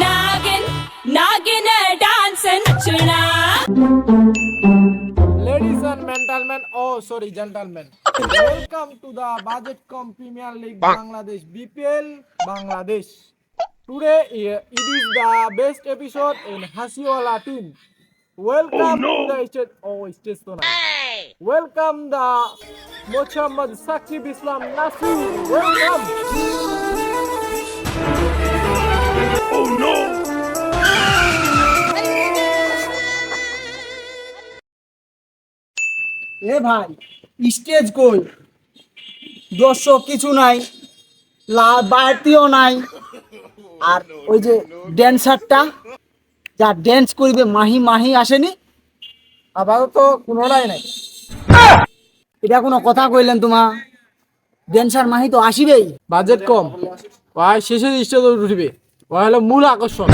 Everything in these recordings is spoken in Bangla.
നാഗൻ നാഗിന dance ladies and মেন্টালম্যান O sorry gentleman welcome to the budget com premier league Bangladesh BPL Bangladesh today it is the best episode in হাসিওয়ালা team welcome to the stage O stage তো না welcome the Mohammad Sakib Islam Nasir welcome a ভাই, স্টেজ কই দর্শক কিছু নাই বাড়তিও নাই। আর ওই যে ড্যান্সারটা যা ড্যান্স করবে, মাহি মাহি আসেনি। আবার আপাতত কোনোটাই নাই। এটা কোনো কথা কইলেন তোমা? ড্যান্সার মাহি তো আসিবেই। বাজেট কম। ভাই শেষে স্টেজ উঠবে। ওই হলো মূল আকর্ষণ।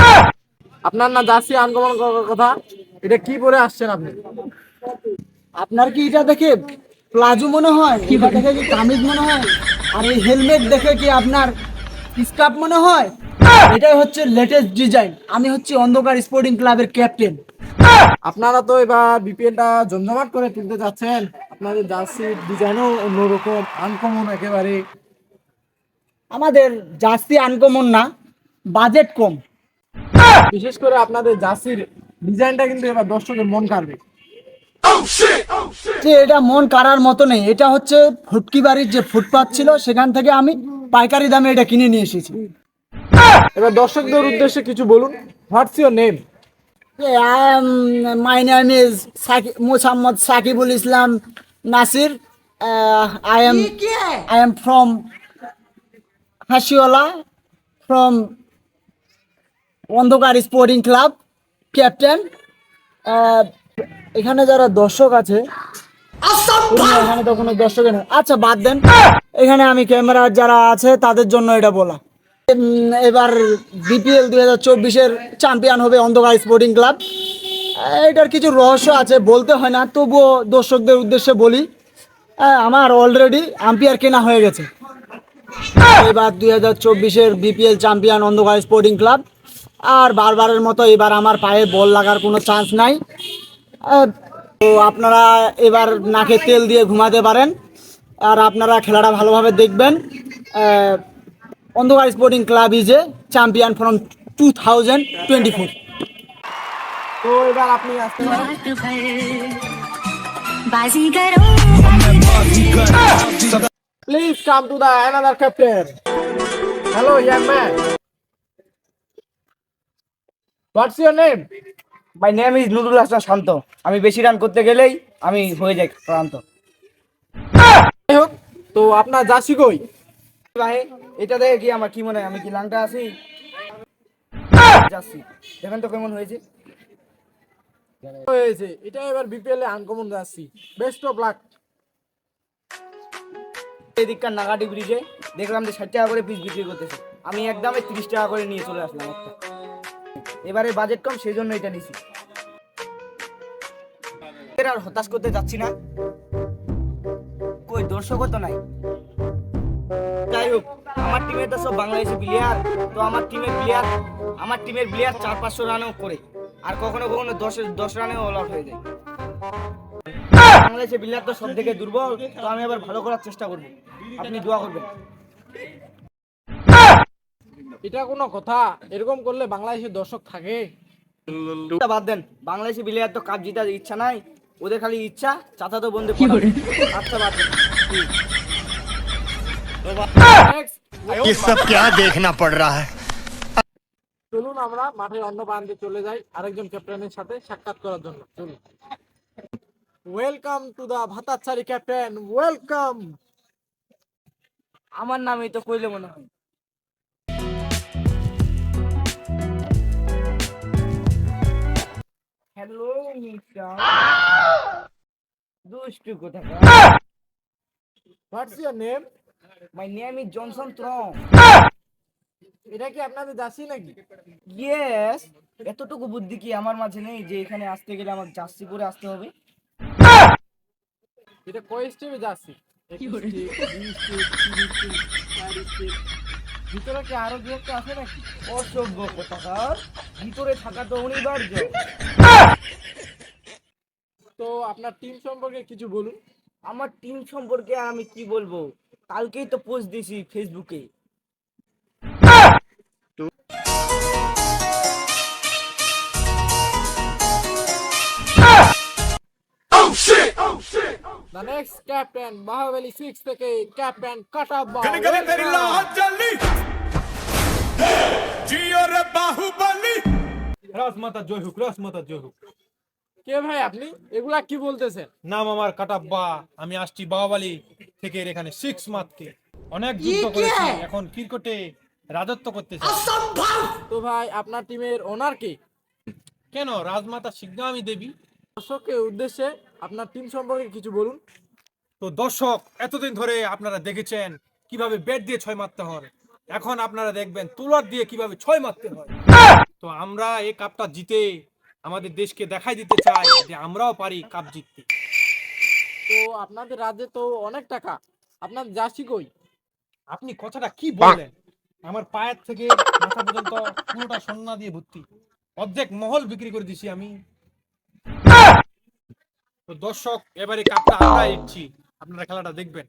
আপনার না জার্সি আনকমন করার কথা এটা কি পরে আসছেন আপনি? আপনার কি এটা দেখে প্লাজো মনে হয়? এটা দেখে কি কামিজ মনে হয়? আর এই হেলমেট দেখে কি আপনার স্কার্ফ মনে হয়? এটাই হচ্ছে লেটেস্ট ডিজাইন আমি হচ্ছে অন্ধকার স্পোর্টিং ক্লাবের ক্যাপ্টেন আপনারা তো এবার বিপিএলটা জমজমাট করে তুলতে যাচ্ছেন। আপনাদের জার্সির ডিজাইনও অন্যরকম আনকমন একেবারে। আমাদের জার্সি আনকমন না। বাজেট কম। বিশেষ করে আপনাদের জার্সির ডিজাইনটা কিন্তু এবার দর্শকের মন কাড়বে। যে এটা মন কাড়ার মতো নেই এটা হচ্ছে ফুটকি বাড়ির যে ফুটপাথ ছিল সেখান থেকে আমি পাইকারি দামে এটা কিনে নিয়ে এসেছি। এবার দর্শকদের উদ্দেশ্যে কিছু বলুন what's your name I am my name is Saki Mosammad Sakibul Islam Nasir I am I am from হাসিওয়ালা from অন্ধকার স্পোর্টিং ক্লাব ক্যাপ্টেন এখানে যারা দর্শক আছে এখানে তো কোনো দর্শকের নেই। আচ্ছা বাদ দেন। এখানে আমি ক্যামেরা যারা আছে, তাদের জন্য এটা বলা। এবার বিপিএল দুই হাজার চব্বিশের চ্যাম্পিয়ন হবে অন্ধকার স্পোর্টিং ক্লাব এটার কিছু রহস্য আছে, বলতে হয় না, তবুও দর্শকদের উদ্দেশ্যে বলি। আমার অলরেডি আম্পিয়ার কেনা হয়ে গেছে। এবার দুই হাজার চব্বিশের বিপিএল চ্যাম্পিয়ন অন্ধকার স্পোর্টিং ক্লাব আর বারবারের মতো এবার আমার পায়ে বল লাগার কোনো চান্স নাই। তো আপনারা এবার নাকে তেল দিয়ে ঘুমাতে পারেন। আর আপনারা খেলাটা ভালোভাবে দেখবেন। অন্ধকার sporting club ইজে champion from two thousand twenty four তো এবার আপনি please come to the another captain hello man what's your name my name is Nurul Hasan Shanto আমি বেশি রান করতে গেলেই আমি হয়ে যাই ক্লান্ত যাই হোক তো আপনার জার্সি কই? ভাই এটা দেখে কি আমার কি মনে হয়? আমি কি লাংটা আছি? যাচ্ছি দেখেন তো কেমন হয়েছে। হয়েছে। এটা এবার BPL A uncommon jersey. Best of luck এদিককার নাগাটি ব্রিজে দেখলাম যে ষাট টাকা করে পিস বিক্রি করতেছে। আমি একদমে তিরিশ টাকা করে নিয়ে চলে আসলাম একটা। এবারে বাজেট কম সেই জন্য এটা নিছি। আর হতাশ করতে যাচ্ছি না। কই, দর্শকও তো নাই। যাই হোক, আমার টিমে তো সব বাংলাদেশি প্লেয়ার তো আমার টিমের প্লেয়ার আমার টিমের প্লেয়ার চার পাঁচশো রানও করে। আর কখনো কখনো দশ দশ রানেও অল আউট হয়ে যায়। বাংলাদেশের প্লেয়ার তো সব থেকে দুর্বল, তো আমি আবার ভালো করার চেষ্টা করব। আপনি দোয়া করবেন। এটা কোনো কথা এরকম করলে বাংলাদেশের দর্শক থাকে এটা বাদ দেন বাংলাদেশি প্লেয়ার তো কাপ জিতার ইচ্ছা নাই ওদের খালি ইচ্ছা চাচা তো বন্ধু পড়াবে। আচ্ছা বাদ দেন Next, ये सब क्या देखना पड़ रहा है চলুন আমরা মাঠের অন্য প্রান্তে চলে যাই আরেকজন ক্যাপ্টেনের সাথে সাক্ষাৎ করার জন্য চলুন welcome to the Bhatachari captain welcome আমার নামই তো কইলে মনে হয় হ্যালো মিস্টার দুষ্টু কোথাকার? What's your name my name is Johnson ত্রং এটা কি আপনাদের জার্সি নাকি? ইয়েস এতটুকু বুদ্ধি কি আমার মাঝে নেই যে এখানে আসতে গেলে আমার জার্সি পরে আসতে হবে? এটা কয় স্টেপে জার্সি ভিতরে কি আরও দু একটা আছে নাকি? অসভ্য কোথাকার? ভিতরে থাকা তো অনিবার্য। তো আপনার টিম সম্পর্কে কিছু বলুন। আমার টিম সম্পর্কে আর আমি কি বলব? কালকেই তো পোস্ট দিছি ফেসবুকে the next captain Baahubali six থেকে ক্যাপ্টেন কাটাব্বা রাজমাতা জয় হোক রাজমাতা জয় হোক। কে ভাই আপনি? এগুলা কি বলতেছেন? নাম আমার কাটাব্বা আমি আসছি বাওয়ালি থেকে এখানে সিক্স মাতকে। অনেক যুদ্ধ করেছি এখন ক্রিকেটে রাজত্ব তো ভাই আপনার টিমের ওনার কে? কেন? রাজমাতা শিগ্রামী দেবী। দর্শকের উদ্দেশ্যে আপনার টিম সম্পর্কে কিছু বলুন। তো দর্শক এতদিন ধরে আপনারা দেখেছেন কীভাবে ব্যাট দিয়ে ছয় মারতে হয়। এখন আপনারা দেখবেন তুলার দিয়ে কীভাবে ছয় মারতে হয়। তো আমরা এই কাপটা জিতে আমাদের দেশকে দেখাই দিতে চাই যে আমরাও পারি কাপ জিততে। তো আপনাদের রাজ্যে তো অনেক টাকা। আপনার জার্সি কই? আপনি কথাটা কি বললেন? আমার পায়ের থেকে মাথা পর্যন্ত পুরোটা সোনা দিয়ে ভর্তি। অর্ধেক মহল বিক্রি করে দিছি আমি। তো দর্শক এবারে কাপটা আমরা ইচ্ছি আপনারা খেলাটা দেখবেন।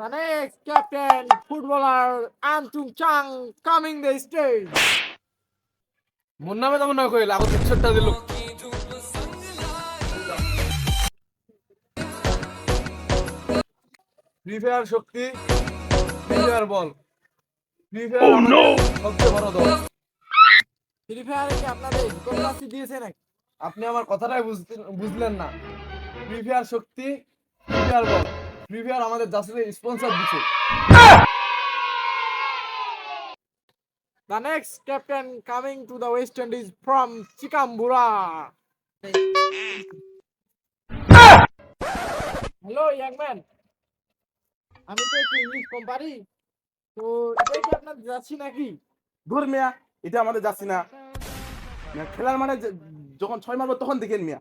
The next captain, footballer Antung Chang coming the stage. মোর নামে তেমন না কইল আগত হেডশটটা দিল। ফ্রি ফায়ার শক্তি ফ্রি ফায়ার বল ফ্রি ফায়ার সবচেয়ে বড় দল। ফ্রি ফায়ারে কি আপনাদের কোনরাসি দিয়েছে নাকি? আপনি আমার কথাটাই বুঝলেন না। ফ্রি ফায়ার শক্তি ফ্রি ফায়ার বল ফ্রি ফায়ার আমাদের জাসিলে স্পন্সর দিচ্ছে The next captain coming to the West Indies from Chikambura. Hello young man আমি তো একটু ইংলিশ কম পারি তো এটাই কি আপনার যাচ্ছি নাকি? ধর মিয়া এটা আমাদের যাচ্ছি না। খেলার মানে যখন ছয় মারবো তখন দেখেন মিয়া।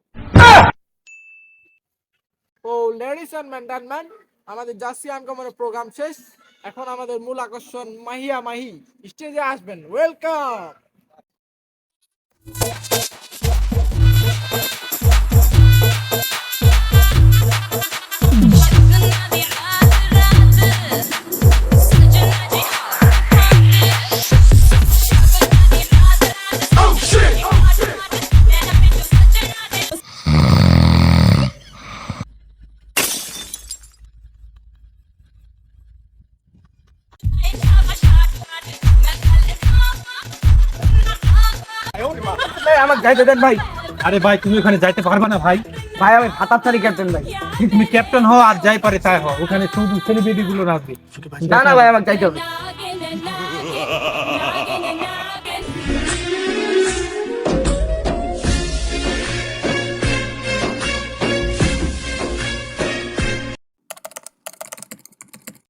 তো লেডিস অ্যান্ড ম্যান আমাদের জাসি আনকমনের প্রোগ্রাম শেষ। এখন আমাদের মূল আকর্ষণ মাহিয়া মাহি। স্টেজে আসবেন। ওয়েলকাম আমাকে যাইতে দেন ভাই। আরে ভাই তুমি ওখানে যাইতে পারবে না ভাই? ভাই আমি ফাতাত্তারি ক্যাপ্টেন ভাই। তুমি ক্যাপ্টেন হও আর যাই পারে তাই হও। ওখানে শুধু সেলিব্রিটি গুলো রাখবে না না ভাই আমাকে যাইতে হবে।